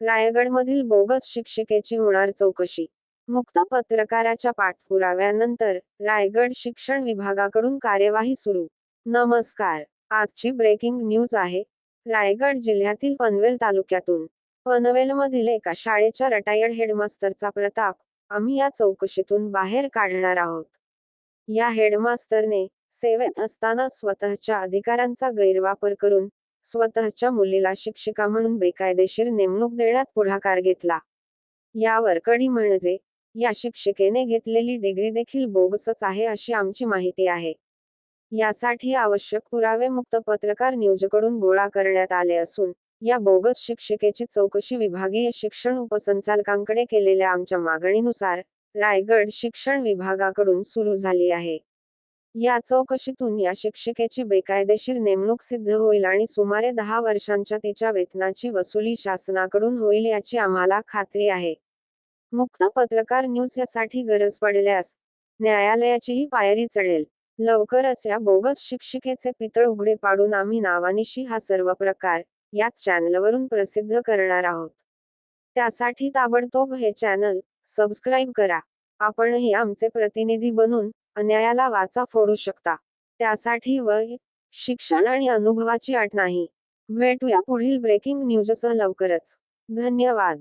रायगडमधील बोगस शिक्षिकेची होणार चौकशी. मुक्त पत्रकाराच्या पाठपुराव्यानंतर रायगड शिक्षण विभागाकडून कार्यवाही सुरू. नमस्कार आजची ब्रेकिंग न्यूज आहे. रायगड जिल्ह्यातील पनवेल तालुक्यातून. पनवेलमधील एका शाळेच्या रटायर्ड हेडमास्टरचा प्रताप आम्ही या चौकशीतून बाहेर काढणार आहोत. या हेडमास्टरने सेवेत असताना स्वतःच्या अधिकारांचा गैरवापर करून स्वतःच्या मुलीला शिक्षिका म्हणून बेकायदेशीर नेमणूक देण्यात पुढाकार घेतला. यावर कडी म्हणजे या शिक्षिकेने घेतलेली डिग्री देखील बोगसच आहे अशी आमची माहिती आहे. यासाठी आवश्यक पुरावे मुक्त पत्रकार न्यूजकडून गोळा करण्यात आले असून या बोगस शिक्षिकेची चौकशी विभागीय शिक्षण उपसंचालकांकडे केलेल्या आमच्या मागणीनुसार रायगड शिक्षण विभागाकडून सुरू झाली आहे. या चौकशीतून या शिक्षिकेची बेकायदेशीर नेमणूक सिद्ध होईल आणि सुमारे दहा वर्षांच्या तिच्या वेतनाची वसुली शासनाकडून होईल याची आम्हाला खात्री आहे. मुक्त पत्रकार न्यूज यासाठी गरज पडल्यास न्यायालयाचीही पायरी चढेल. लवकरच या बोगस शिक्षिकेचे पितळ उघडे पाडून आम्ही नावानिशी हा सर्व प्रकार याच चॅनलवरून प्रसिद्ध करणार आहोत. त्यासाठी ताबडतोब हे चॅनल सबस्क्राईब करा. आपणही आमचे प्रतिनिधी बनून अन्यायाला वाचा फोडू शकता. त्यासाठी वय शिक्षण आणि अनुभवाची अट नाही. भेटूया पुढील ब्रेकिंग न्यूजसह लवकरच. धन्यवाद.